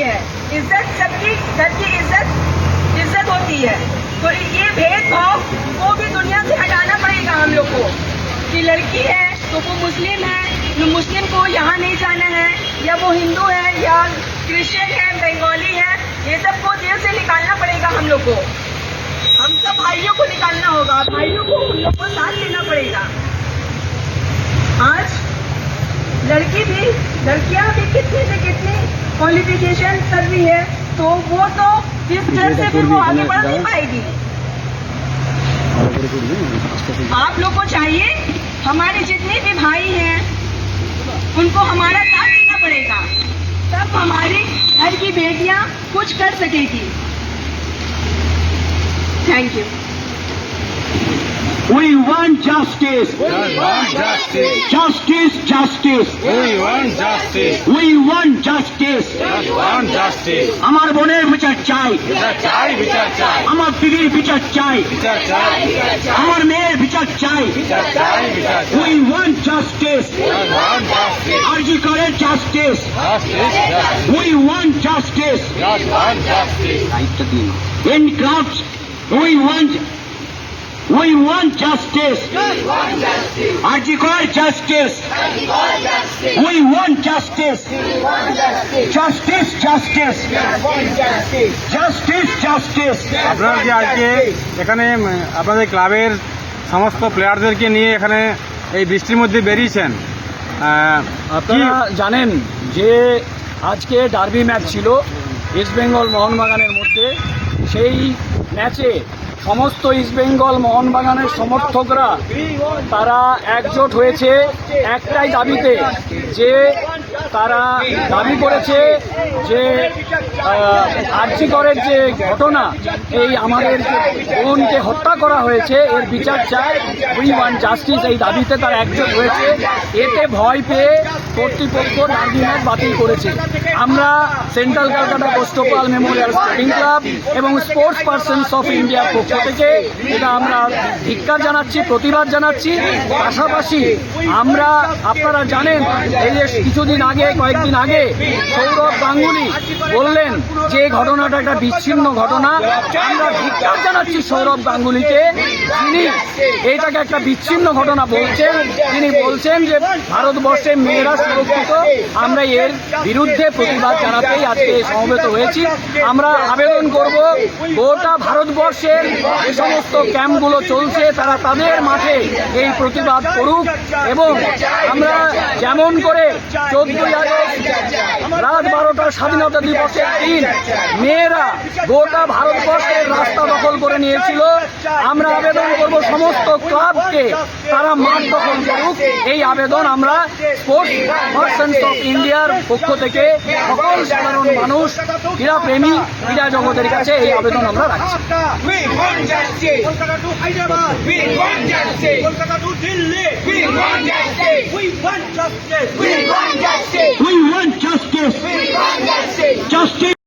है। इज़्ज़त सबकी घर की इज़्ज़त इज़्ज़त होती है। तो ये भेदभाव को भी दुनिया से हटाना पड़ेगा हम लोग को। कि लड़की है तो वो मुस्लिम है तो मुस्लिम को यहाँ नहीं जाना है, या वो हिंदू है, या क्रिश्चियन है, बंगाली है ये सबको दिल से निकालना पड़ेगा हम लोग को हम सब भाइयों को निकालना होगा भाइयों को उन लोग को साथ लेना पड़ेगा आज लड़की भी लड़कियाँ भी कितनी से कितनी क्वालिफिकेशन कर रही है तो वो तो जिस घर से फिर वो आगे बढ़ नहीं पाएगी। आप लोग को चाहिए हमारे जितने भी भाई हैं उनको हमारा साथ देना पड़ेगा। तब हमारी घर की बेटियाँ कुछ कर सकेगी। Thank you We want justice. We want justice. Justice, justice. We want justice. We want justice. We want justice. আমার বোনের বিচার চাই চাই বিচার চাই আমার দিদির বিচার চাই বিচার চাই আমার মেয়ের বিচার চাই বিচার চাই বিচার We want justice. We want justice. আরজি করের justice. Justice. Justice. We want justice. Just want justice. In crowds, we want we want justice. আরজি করের justice. We want justice. Justice, justice. Justice, justice. আপনারা যে আজকে এখানে আপনাদের ক্লাবের সমস্ত প্লেয়ারদেরকে নিয়ে এখানে এই বৃষ্টির মধ্যে বেরিয়েছেন আপনারা জানেন যে আজকে ডার্বি ম্যাচ ছিল ইস্টবেঙ্গল মোহনবাগানের মধ্যে সেই ম্যাচে সমস্ত ইস্টবেঙ্গল মোহনবাগানের সমর্থকরা তারা একজোট হয়েছে একটাই দাবিতে যে তারা দাবি করেছে যে আর্যিকরের যে ঘটনা, এই আমাদের বোনকে হত্যা করা হয়েছে, এর বিচার চায় উই ওয়ান জাস্টিস। এই দাবিতে তারা একজোট হয়েছে এতে ভয় পেয়ে কর্তৃপক্ষ ম্যাচ বাতিল করেছে। আমরা central Kolkata Gostopal memorial sporting club এবং স্পোর্টস পার্সনস অফ ইন্ডিয়ার পক্ষ থেকে এটা আমরা ধিক্কার জানাচ্ছি, প্রতিবাদ জানাচ্ছি। পাশাপাশি আমরা, আপনারা জানেন, এই যে কিছুদিন আগে কয়েকদিন আগে সৌরভ গাঙ্গুলি বললেন যে ঘটনাটা একটা বিচ্ছিন্ন ঘটনা, আমরা ধিক্কার জানাচ্ছি সৌরভ গাঙ্গুলিকে। তিনি এইটাকে একটা বিচ্ছিন্ন ঘটনা বলছেন। তিনি বলছেন যে, ভারতবর্ষে মেয়েরা সুরক্ষিত। আমরা এর বিরুদ্ধে প্রতিবাদ জানাতেই আজকে সমবেত হয়েছি। আমরা আবেদন করব, গোটা ভারতবর্ষের যে সমস্ত ক্যাম্পগুলো চলছে, তারা তাদের মাঠে এই প্রতিবাদ করুক এবং আমরা যেমন করে চোদ্দই আগস্ট রাত বারোটা স্বাধীনতা দিবসের দিন মেয়েরা গোটা ভারতবর্ষের রাস্তা দখল ভূমিকা নিয়েছিল আমরা আবেদন করব সমস্ত ক্লাবকে তারা মাঠ দখল করুক এই আবেদন আমরা স্পোর্টস অফ ইন্ডিয়ার পক্ষ থেকে সকল সাধারণ মানুষ ক্রীড়া প্রেমী ক্রীড়া জগতের কাছে এই আবেদন আমরা রাখছি We want justice. We want justice. We want justice. We want justice. justice.